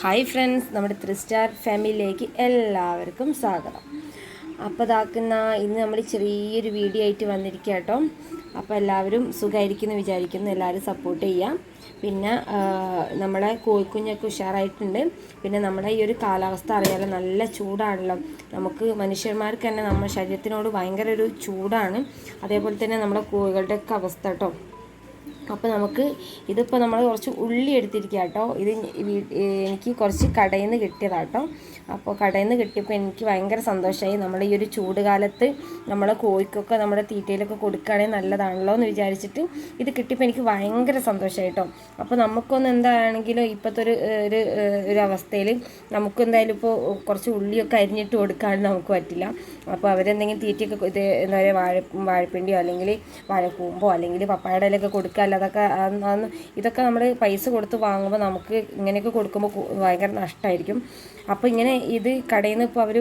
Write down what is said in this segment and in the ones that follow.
Hi friends നമ്മുടെ three star ഫാമിലിയിലേക്ക് എല്ലാവർക്കും സ്വാഗതം. അപ്പോൾ ഇതാക്കുന്ന ഇന്ന് നമ്മൾ ചെറിയൊരു വീഡിയോ ആയിട്ട് വന്നിരിക്കുക കേട്ടോ അപ്പോൾ എല്ലാവരും സുഖമായിരിക്കുമെന്ന് വിചാരിക്കുന്നു എല്ലാവരും സപ്പോർട്ട് ചെയ്യാം. പിന്നെ നമ്മളെ കോഴിക്കുഞ്ഞൊക്കെ ഉഷാറായിട്ടുണ്ട്. പിന്നെ നമ്മുടെ ഈ ഒരു കാലാവസ്ഥ അറിയാലോ നല്ല ചൂടാണല്ലോ. നമുക്ക് മനുഷ്യന്മാർക്ക് തന്നെ നമ്മുടെ ശരീരത്തിനോട് ഭയങ്കര ഒരു ചൂടാണ്. അതേപോലെ തന്നെ നമ്മുടെ കോഴികളുടെയൊക്കെ അവസ്ഥ കേട്ടോ അപ്പോൾ നമുക്ക് ഇതിപ്പോൾ നമ്മൾ കുറച്ച് ഉള്ളി എടുത്തിരിക്കുക കേട്ടോ ഇത് എനിക്ക് കുറച്ച് കടയിൽ നിന്ന് കിട്ടിയതാണ് കേട്ടോ അപ്പോൾ കടയിൽ നിന്ന് കിട്ടിയപ്പോൾ എനിക്ക് ഭയങ്കര സന്തോഷമായി നമ്മൾ ഈ ഒരു ചൂട് കാലത്ത് നമ്മളെ കോഴിക്കൊക്കെ നമ്മുടെ തീറ്റയിലൊക്കെ കൊടുക്കുകയാണെങ്കിൽ നല്ലതാണല്ലോ എന്ന് വിചാരിച്ചിട്ട് ഇത് കിട്ടിയപ്പോൾ എനിക്ക് ഭയങ്കര സന്തോഷമായി കേട്ടോ അപ്പോൾ നമുക്കൊന്ന് എന്താണെങ്കിലും ഇപ്പോഴത്തെ ഒരു ഒരു ഒരു അവസ്ഥയിൽ നമുക്ക് എന്തായാലും ഇപ്പോൾ കുറച്ച് ഉള്ളിയൊക്കെ അരിഞ്ഞിട്ട് കൊടുക്കാൻ നമുക്ക് പറ്റില്ല. അപ്പോൾ അവരെന്തെങ്കിലും തീറ്റയൊക്കെ ഇത് എന്താ പറയുക വാഴ വാഴപ്പിണ്ടിയോ അല്ലെങ്കിൽ വാഴക്കൂമ്പോ അല്ലെങ്കിൽ പപ്പായ ഇലയൊക്കെ കൊടുക്കുക അതൊക്കെ അന്ന് അന്ന് ഇതൊക്കെ നമ്മൾ പൈസ കൊടുത്ത് വാങ്ങുമ്പോൾ നമുക്ക് ഇങ്ങനെയൊക്കെ കൊടുക്കുമ്പോൾ ഭയങ്കര നഷ്ടമായിരിക്കും അപ്പോൾ ഇങ്ങനെ ഇത് കടയിൽ നിന്ന് ഇപ്പോൾ അവർ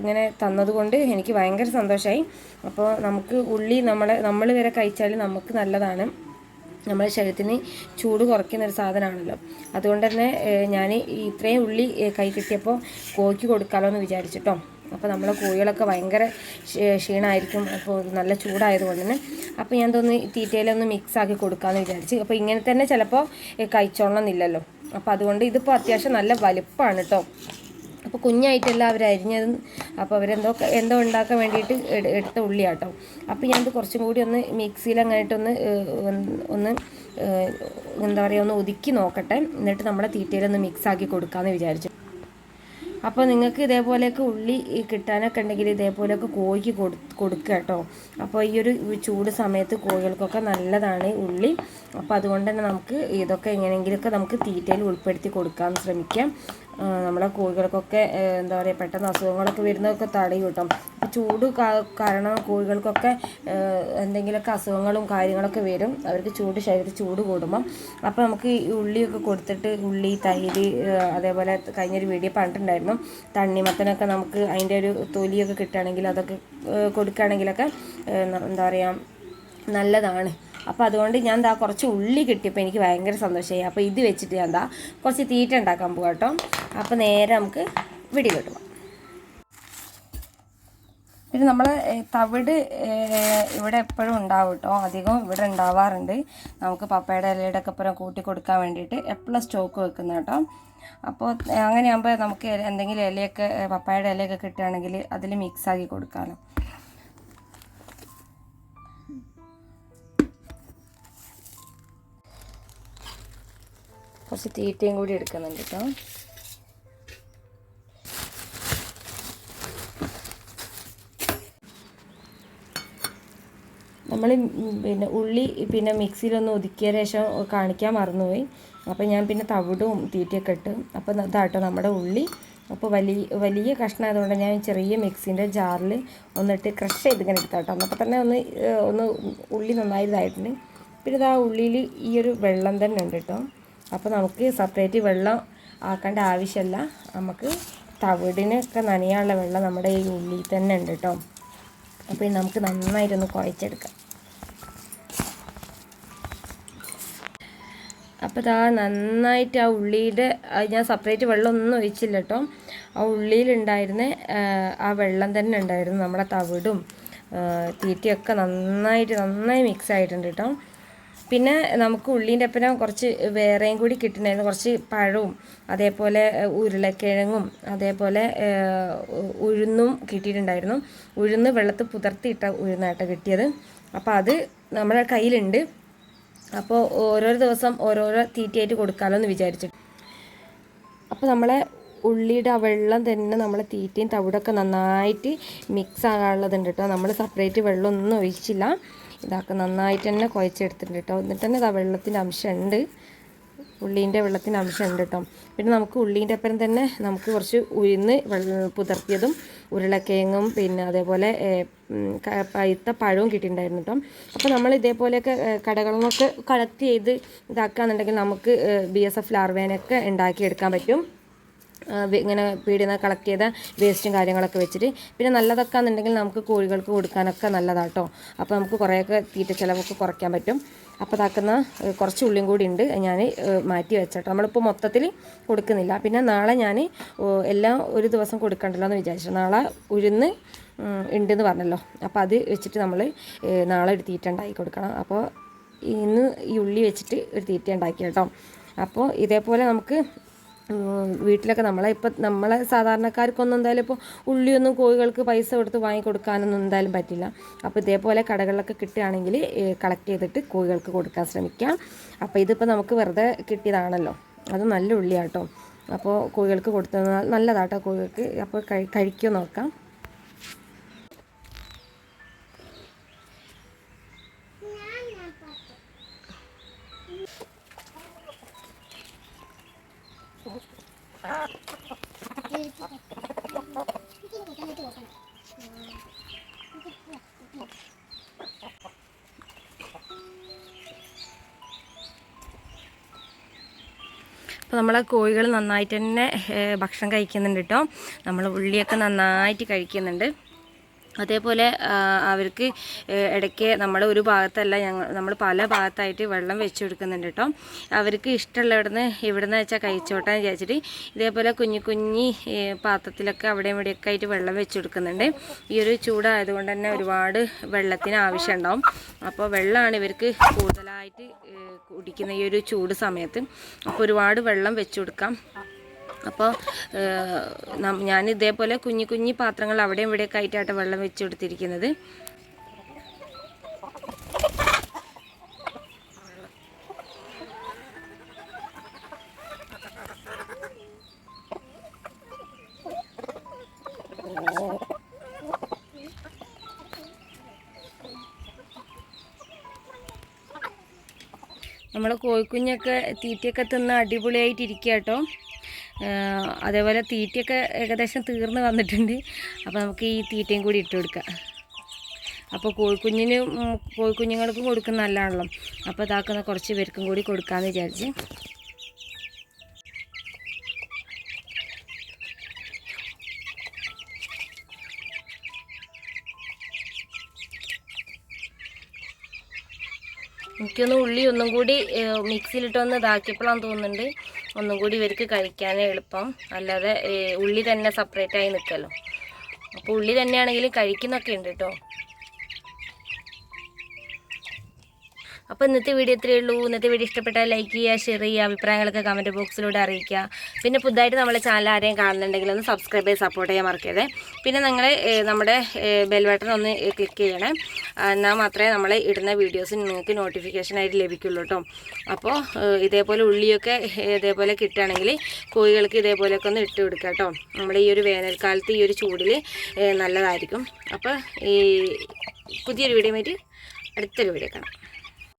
ഇങ്ങനെ തന്നതുകൊണ്ട് എനിക്ക് ഭയങ്കര സന്തോഷമായി അപ്പോൾ നമുക്ക് ഉള്ളി നമ്മളെ നമ്മൾ വരെ കഴിച്ചാൽ നമുക്ക് നല്ലതാണ്. നമ്മുടെ ശരീരത്തിന് ചൂട് കുറയ്ക്കുന്ന ഒരു സാധനമാണല്ലോ. അതുകൊണ്ട് തന്നെ ഞാൻ ഇത്രയും ഉള്ളി കൈ കിട്ടിയപ്പോൾ കോഴിക്ക് കൊടുക്കാമല്ലോ എന്ന് വിചാരിച്ചിട്ടോ. അപ്പോൾ നമ്മളെ കോഴികളൊക്കെ ഭയങ്കര ക്ഷീണമായിരിക്കും അപ്പോൾ നല്ല ചൂടായതുകൊണ്ട് തന്നെ. അപ്പോൾ ഞാൻ തോന്നി തീറ്റയിലൊന്ന് മിക്സ് ആക്കി കൊടുക്കാമെന്ന് വിചാരിച്ച്. അപ്പോൾ ഇങ്ങനെ തന്നെ ചിലപ്പോൾ കഴിച്ചോളണമെന്നില്ലല്ലോ അപ്പോൾ അതുകൊണ്ട് ഇതിപ്പോൾ അത്യാവശ്യം നല്ല വലുപ്പമാണ് കേട്ടോ അപ്പോൾ കുഞ്ഞായിട്ടല്ല അവർ അരിഞ്ഞത് അപ്പോൾ അവരെന്തോ എന്തോ ഉണ്ടാക്കാൻ വേണ്ടിയിട്ട് എടുത്ത ഉള്ളിയാട്ടോ. അപ്പോൾ ഞാനത് കുറച്ചും കൂടി ഒന്ന് മിക്സിയിൽ അങ്ങനെയിട്ടൊന്ന് ഒന്ന് എന്താ പറയുക ഒന്ന് ഒതുക്കി നോക്കട്ടെ. എന്നിട്ട് നമ്മുടെ തീറ്റയിലൊന്ന് മിക്സ് ആക്കി കൊടുക്കാമെന്ന് വിചാരിച്ചു. അപ്പോൾ നിങ്ങൾക്ക് ഇതേപോലെയൊക്കെ ഉള്ളി കിട്ടാനൊക്കെ ഉണ്ടെങ്കിൽ ഇതേപോലെയൊക്കെ കോഴിക്ക് കൊടു കൊടുക്കുക കേട്ടോ. അപ്പോൾ ഈ ഒരു ചൂട് സമയത്ത് കോഴികൾക്കൊക്കെ നല്ലതാണ് ഉള്ളി. അപ്പോൾ അതുകൊണ്ട് തന്നെ നമുക്ക് ഇതൊക്കെ എങ്ങനെയെങ്കിലുമൊക്കെ നമുക്ക് തീറ്റയിൽ ഉൾപ്പെടുത്തി കൊടുക്കാൻ ശ്രമിക്കാം. നമ്മളെ കോഴികൾക്കൊക്കെ എന്താ പറയുക പെട്ടെന്ന് അസുഖങ്ങളൊക്കെ വരുന്നതൊക്കെ തടയും കേട്ടോ. ചൂട് കാരണം കോഴികൾക്കൊക്കെ എന്തെങ്കിലുമൊക്കെ അസുഖങ്ങളും കാര്യങ്ങളൊക്കെ വരും. അവർക്ക് ചൂട് ശരീരത്തിൽ ചൂട് കൂടുമ്പം. അപ്പോൾ നമുക്ക് ഈ ഉള്ളിയൊക്കെ കൊടുത്തിട്ട് ഉള്ളി തൈര് അതേപോലെ കഴിഞ്ഞൊരു വീഡിയോ പറഞ്ഞിട്ടുണ്ടായിരുന്നു തണ്ണിമത്തനൊക്കെ നമുക്ക് അതിന്റെ ഒരു തൊലിയൊക്കെ കിട്ടുകയാണെങ്കിൽ അതൊക്കെ കൊടുക്കുകയാണെങ്കിലൊക്കെ എന്താ പറയുക നല്ലതാണ്. അപ്പോൾ അതുകൊണ്ട് ഞാൻ എന്താ കുറച്ച് ഉള്ളി കിട്ടിയപ്പോൾ എനിക്ക് ഭയങ്കര സന്തോഷമായി. അപ്പോൾ ഇത് വെച്ചിട്ട് ഞാൻ എന്താ കുറച്ച് തീറ്റ ഉണ്ടാക്കാൻ പോകാം കേട്ടോ അപ്പോൾ നേരെ നമുക്ക് വെടി കിട്ടുക പിന്നെ നമ്മൾ തവിട് ഇവിടെ എപ്പോഴും ഉണ്ടാവും കേട്ടോ അധികം ഇവിടെ ഉണ്ടാവാറുണ്ട്. നമുക്ക് പപ്പയുടെ ഇലയുടെ ഒക്കെ പുറം കൂട്ടി കൊടുക്കാൻ വേണ്ടിയിട്ട് എപ്പോഴും സ്റ്റോക്ക് വെക്കുന്ന കേട്ടോ അപ്പോൾ അങ്ങനെയാകുമ്പോൾ നമുക്ക് എന്തെങ്കിലും ഇലയൊക്കെ ഏഹ്, പപ്പായയുടെ ഇലയൊക്കെ കിട്ടുകയാണെങ്കിൽ അതിൽ മിക്സ് ആക്കി കൊടുക്കാമല്ലോ കുറച്ച് തീറ്റയും കൂടി എടുക്കുന്നുണ്ട് കേട്ടോ നമ്മൾ പിന്നെ ഉള്ളി പിന്നെ മിക്സിയിലൊന്ന് ഒതുക്കിയ ശേഷം കാണിക്കാൻ മറന്നുപോയി. അപ്പോൾ ഞാൻ പിന്നെ തവിടും തീറ്റയൊക്കെ ഇട്ട് അപ്പോൾ ഇതാട്ടോ നമ്മുടെ ഉള്ളി. അപ്പോൾ വലിയ വലിയ കഷ്ണമായതുകൊണ്ട് ഞാൻ ചെറിയ മിക്സിന്റെ ജാറിൽ ഒന്നിട്ട് ക്രഷ് ചെയ്ത് ഇങ്ങനെ എടുത്താട്ടോ. അപ്പോൾ തന്നെ ഒന്ന് ഒന്ന് ഉള്ളി നന്നായി ഇതായിട്ടുണ്ട് പിന്നെ ഇതാ ഉള്ളിയിൽ ഈ ഒരു വെള്ളം തന്നെ ഉണ്ട് കേട്ടോ അപ്പോൾ നമുക്ക് സെപ്പറേറ്റ് വെള്ളം ആക്കേണ്ട ആവശ്യമല്ല നമുക്ക് തവിടിനൊക്കെ നനയാനുള്ള വെള്ളം നമ്മുടെ ഈ ഉള്ളിയിൽ തന്നെ ഉണ്ട് കേട്ടോ അപ്പോൾ നമുക്ക് നന്നായിട്ടൊന്ന് കുഴച്ചെടുക്കാം. അപ്പോൾ ഇതാ നന്നായിട്ട് ആ ഉള്ളിയുടെ ഞാൻ സെപ്പറേറ്റ് വെള്ളമൊന്നും ഒഴിച്ചില്ല കേട്ടോ ആ ഉള്ളിയിലുണ്ടായിരുന്ന ആ, വെള്ളം തന്നെ ഉണ്ടായിരുന്നു നമ്മുടെ തവിടും തീറ്റയൊക്കെ നന്നായിട്ട് നന്നായി മിക്സ് ആയിട്ടുണ്ട് കേട്ടോ പിന്നെ നമുക്ക് ഉള്ളീന്റെ ഒപ്പന കുറച്ച് വേറെയും കൂടി കിട്ടുന്നുണ്ടായിരുന്നു കുറച്ച് പഴവും അതേപോലെ ഉരുളക്കിഴങ്ങും അതേപോലെ ഉഴുന്നും കിട്ടിയിട്ടുണ്ടായിരുന്നു. ഉഴുന്ന് വെള്ളത്തിൽ പുതർത്തിയിട്ട ഉഴുന്നായിട്ട് കിട്ടിയത്. അപ്പോൾ അത് നമ്മുടെ കയ്യിലുണ്ട്. അപ്പോൾ ഓരോരോ ദിവസം ഓരോരോ തീറ്റയായിട്ട് കൊടുക്കാമല്ലോ എന്ന് വിചാരിച്ചിട്ട് അപ്പോൾ നമ്മളെ ഉള്ളിയുടെ ആ വെള്ളം തന്നെ നമ്മൾ തീറ്റയും തവിടൊക്കെ നന്നായിട്ട് മിക്സ് ആകാനുള്ളതുണ്ട് കേട്ടോ നമ്മൾ സെപ്പറേറ്റ് വെള്ളമൊന്നും ഒഴിച്ചില്ല. ഇതൊക്കെ നന്നായിട്ട് തന്നെ കുഴച്ചെടുത്തിട്ടുണ്ട് കേട്ടോ എന്നിട്ട് തന്നെ ഇതാ വെള്ളത്തിന്റെ അംശമുണ്ട്. ഉള്ളീന്റെ വെള്ളത്തിന്റെ അംശമുണ്ട് കേട്ടോ പിന്നെ നമുക്ക് ഉള്ളീന്റെ അപ്പുറം തന്നെ നമുക്ക് കുറച്ച് ഉഴുന്ന് വെള്ള പുതർത്തിയതും ഉരുളക്കിഴങ്ങും പിന്നെ അതേപോലെ പഴുത്ത പഴവും കിട്ടിയിട്ടുണ്ടായിരുന്നു കേട്ടോ. അപ്പോൾ നമ്മൾ ഇതേപോലെയൊക്കെ കടകളിൽ കളക്ട് ചെയ്ത് ഇതാക്കുകയാണെന്നുണ്ടെങ്കിൽ നമുക്ക് ബി എസ് എഫ് ലാർവേനൊക്കെ ഉണ്ടാക്കിയെടുക്കാൻ പറ്റും. ഇങ്ങനെ പീടിയിൽ കളക്ട് ചെയ്ത വേസ്റ്റും കാര്യങ്ങളൊക്കെ വെച്ചിട്ട്. പിന്നെ നല്ലതൊക്കെ എന്നുണ്ടെങ്കിൽ നമുക്ക് കോഴികൾക്ക് കൊടുക്കാനൊക്കെ നല്ലതാട്ടോ. അപ്പോൾ നമുക്ക് കുറേയൊക്കെ തീറ്റ ചിലവൊക്കെ കുറയ്ക്കാൻ പറ്റും. അപ്പോൾ ഇതാക്കുന്ന കുറച്ച് ഉള്ളിയും കൂടി ഉണ്ട്. ഞാൻ മാറ്റി വെച്ചോട്ടോ. നമ്മളിപ്പോൾ മൊത്തത്തിൽ കൊടുക്കുന്നില്ല. പിന്നെ നാളെ ഞാൻ എല്ലാം ഒരു ദിവസം കൊടുക്കണ്ടല്ലോ എന്ന് വിചാരിച്ചു നാളെ ഉഴുന്ന് ഉണ്ടെന്ന് പറഞ്ഞല്ലോ. അപ്പോൾ അത് വെച്ചിട്ട് നമ്മൾ നാളെ ഒരു തീറ്റ ഉണ്ടാക്കി കൊടുക്കണം. അപ്പോൾ ഇന്ന് ഈ ഉള്ളി വെച്ചിട്ട് ഒരു തീറ്റ ഉണ്ടാക്കി കേട്ടോ അപ്പോൾ ഇതേപോലെ നമുക്ക് വീട്ടിലൊക്കെ നമ്മളെ ഇപ്പം നമ്മളെ സാധാരണക്കാർക്കൊന്നും എന്തായാലും ഇപ്പോൾ ഉള്ളിയൊന്നും കോഴികൾക്ക് പൈസ കൊടുത്ത് വാങ്ങി കൊടുക്കാനൊന്നും എന്തായാലും പറ്റില്ല. അപ്പോൾ ഇതേപോലെ കടകളിലൊക്കെ കിട്ടുകയാണെങ്കിൽ കളക്ട് ചെയ്തിട്ട് കോഴികൾക്ക് കൊടുക്കാൻ ശ്രമിക്കാം. അപ്പോൾ ഇതിപ്പോൾ നമുക്ക് വെറുതെ കിട്ടിയതാണല്ലോ. അത് നല്ല ഉള്ളിയാട്ടോ. അപ്പോൾ കോഴികൾക്ക് കൊടുത്തത് നല്ലതാട്ടോ കോഴികൾക്ക്. അപ്പോൾ കഴി കഴിക്കുമോ നോക്കാം. അപ്പോൾ നമ്മളെ കോഴികൾ നന്നായിട്ട് തന്നെ ഭക്ഷണം കഴിക്കുന്നുണ്ട് കേട്ടോ നമ്മൾ ഉള്ളിയൊക്കെ നന്നായിട്ട് കഴിക്കുന്നുണ്ട്. അതേപോലെ അവർക്ക് ഇടയ്ക്ക് നമ്മൾ ഒരു ഭാഗത്തല്ല ഞങ്ങൾ നമ്മൾ പല ഭാഗത്തായിട്ട് വെള്ളം വെച്ച് കൊടുക്കുന്നുണ്ട് കേട്ടോ അവർക്ക് ഇഷ്ടമുള്ള ഇവിടുന്ന് ഇവിടുന്ന് വെച്ചാൽ കഴിച്ചോട്ടെ എന്ന് വിചാരിച്ചിട്ട് ഇതേപോലെ കുഞ്ഞു കുഞ്ഞി പാത്രത്തിലൊക്കെ അവിടെയും ഇവിടെയൊക്കെ ആയിട്ട് വെള്ളം വെച്ച് കൊടുക്കുന്നുണ്ട്. ഈ ഒരു ചൂടായതുകൊണ്ട് തന്നെ ഒരുപാട് വെള്ളത്തിന് ആവശ്യം ഉണ്ടാവും അപ്പോൾ വെള്ളമാണ് ഇവർക്ക് കൂടുതലായിട്ട് കുടിക്കുന്ന ഈ ഒരു ചൂട് സമയത്ത്. അപ്പോൾ ഒരുപാട് വെള്ളം വെച്ച് കൊടുക്കാം. അപ്പോൾ ഞാൻ ഇതേപോലെ കുഞ്ഞു കുഞ്ഞു പാത്രങ്ങൾ അവിടെയും ഇവിടെയൊക്കെ ആയിട്ടാണ് വെള്ളം വെച്ച് കൊടുത്തിരിക്കുന്നത്. നമ്മൾ കോഴിക്കുഞ്ഞൊക്കെ തീറ്റയൊക്കെ തിന്ന് അടിപൊളിയായിട്ട് ഇരിക്കുക കേട്ടോ അതേപോലെ തീറ്റയൊക്കെ ഏകദേശം തീർന്ന് വന്നിട്ടുണ്ട്. അപ്പോൾ നമുക്ക് ഈ തീറ്റയും കൂടി ഇട്ട് കൊടുക്കാം. അപ്പോൾ കോഴിക്കുഞ്ഞിന് കോഴിക്കുഞ്ഞുങ്ങൾക്കും കൊടുക്കുന്ന നല്ലതാണല്ലോ. അപ്പോൾ ഇതാക്കുന്ന കുറച്ച് പേർക്കും കൂടി കൊടുക്കാമെന്ന് വിചാരിച്ച്. എനിക്കൊന്ന് ഉള്ളി ഒന്നും കൂടി മിക്സിയിലിട്ടൊന്ന് ഇതാക്കിയപ്പോഴാണ് തോന്നുന്നുണ്ട്. ഒന്നും കൂടി ഇവർക്ക് കഴിക്കാനേ എളുപ്പം. അല്ലാതെ ഉള്ളി തന്നെ സെപ്പറേറ്റ് ആയി നിൽക്കല്ലോ അപ്പോൾ ഉള്ളി തന്നെയാണെങ്കിലും കഴിക്കുന്നൊക്കെ ഉണ്ട് കേട്ടോ അപ്പോൾ ഇന്നത്തെ വീഡിയോ ഇത്രയേ ഉള്ളൂ. ഇന്നത്തെ വീഡിയോ ഇഷ്ടപ്പെട്ടാൽ ലൈക്ക് ചെയ്യുക ഷെയർ ചെയ്യുക അഭിപ്രായങ്ങളൊക്കെ കമന്റ് ബോക്സിലൂടെ അറിയിക്കുക. പിന്നെ പുതുതായിട്ട് നമ്മളെ ചാനൽ ആരെയും കാണുന്നുണ്ടെങ്കിൽ ഒന്ന് സബ്സ്ക്രൈബ് ചെയ്ത് സപ്പോർട്ട് ചെയ്യാൻ മറക്കരുത്. പിന്നെ നിങ്ങൾ നമ്മുടെ ബെൽ ബട്ടൺ ഒന്ന് ക്ലിക്ക് ചെയ്യണേ. എന്നാൽ മാത്രമേ നമ്മൾ ഇടുന്ന വീഡിയോസ് നിങ്ങൾക്ക് നോട്ടിഫിക്കേഷനായിട്ട് ലഭിക്കുള്ളൂ കേട്ടോ അപ്പോൾ ഇതേപോലെ ഉള്ളിയൊക്കെ ഇതേപോലെ കിട്ടുകയാണെങ്കിൽ കോഴികൾക്ക് ഇതേപോലെയൊക്കെ ഒന്ന് ഇട്ട് കൊടുക്കുക കേട്ടോ നമ്മൾ ഈ ഒരു വേനൽക്കാലത്ത് ഈ ഒരു ചൂടിൽ നല്ലതായിരിക്കും. അപ്പോൾ ഈ പുതിയൊരു വീഡിയോ മേറ്റ് അടുത്തൊരു വീഡിയോ കാണാം.